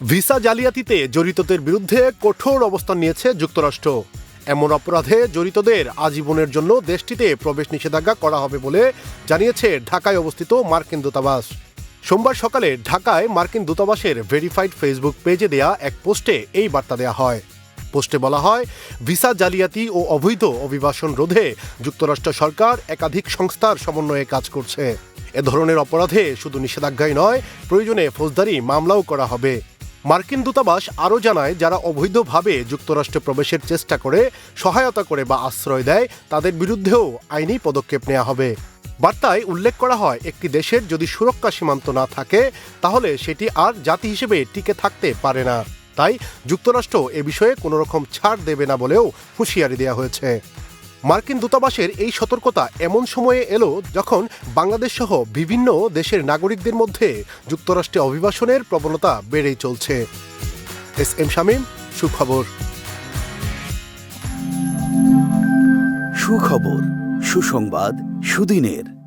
Visa জালিয়াতিতে জড়িতদের বিরুদ্ধে কঠোর অবস্থান নিয়েছে যুক্তরাষ্ট্র। এমন অপরাধে জড়িতদের আজীবনের জন্য দেশটিতে প্রবেশ নিষেধাজ্ঞা করা হবে বলে জানিয়েছে ঢাকায় অবস্থিত মার্কিন দূতাবাস। সোমবার সকালে ঢাকায় মার্কিন দূতাবাসের ভেরিফাইড ফেসবুক পেজে দেয়া এক পোস্টে এই বার্তা দেওয়া হয়। পোস্টে বলা হয়, ভিসা জালিয়াতি ও অবৈধ অভিবাসন রোধে যুক্তরাষ্ট্র সরকার একাধিক সংস্থার সমন্বয়ে কাজ করছে। এ ধরনের অপরাধে শুধু নিষেধাজ্ঞাই নয়, প্রয়োজনে ফৌজদারি মামলাও করা হবে। মার্কিন দূতাবাস আরও জানায়, যারা অবৈধভাবে যুক্তরাষ্ট্রে প্রবেশের চেষ্টা করে, সহায়তা করে বা আশ্রয় দেয়, তাদের বিরুদ্ধেও আইনি পদক্ষেপ নেওয়া হবে। বার্তায় উল্লেখ করা হয়, একটি দেশের যদি সুরক্ষা সীমান্ত না থাকে, তাহলে সেটি আর জাতি হিসেবে টিকে থাকতে পারে না। তাই যুক্তরাষ্ট্র এ বিষয়ে কোনো রকম ছাড় দেবে না বলেও হুঁশিয়ারি দেওয়া হয়েছে। মার্কিন দূতাবাসের এই সতর্কতা এমন সময়ে এলো যখন বাংলাদেশ সহ বিভিন্ন দেশের নাগরিকদের মধ্যে যুক্তরাষ্ট্রে অভিবাসনের প্রবণতা বেড়েই চলছে। এস এম শামীম, সুখবর। সুখবর, সুসংবাদ, সুদিনের।